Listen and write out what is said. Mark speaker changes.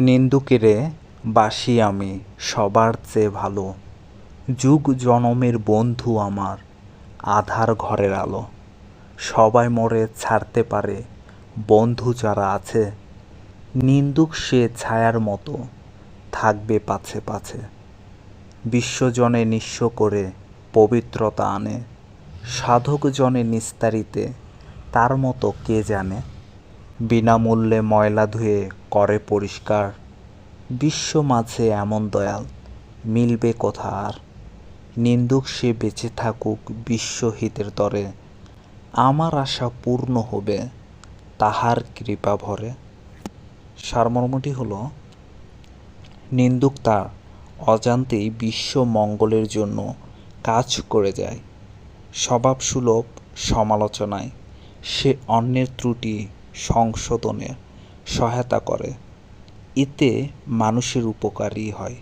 Speaker 1: নিন্দুকেরে বাসি আমি, সবার চেয়ে ভালো। যুগ জনমের বন্ধু আমার, আধার ঘরের আলো। সবাই মোরে ছাড়তে পারে, বন্ধু যারা আছে। নিন্দুক সে ছায়ার মতো, থাকবে পাছে পাছে। বিশ্বজনে নিঃস্ব করে পবিত্রতা আনে। সাধকজনে নিস্তারিতে, তার মতো কে জানে? বিনামূল্যে ময়লা ধুয়ে করে পরিষ্কার। বিশ্ব মাঝে এমন দয়াল, মিলবে কোথা আর নিন্দুক সে বেঁচে থাকুক বিশ্বহিতের তরে আমার আশা পূর্ণ হবে তাহার কৃপা ভরে। সারমর্মটি হলো, নিন্দুক তার অজান্তেই বিশ্ব মঙ্গলের জন্য কাজ করে যায়। স্বভাবসুলভ সমালোচনায় সে অন্যের ত্রুটি সংশোধনে সহায়তা করে। এতে মানুষের উপকারই হয়।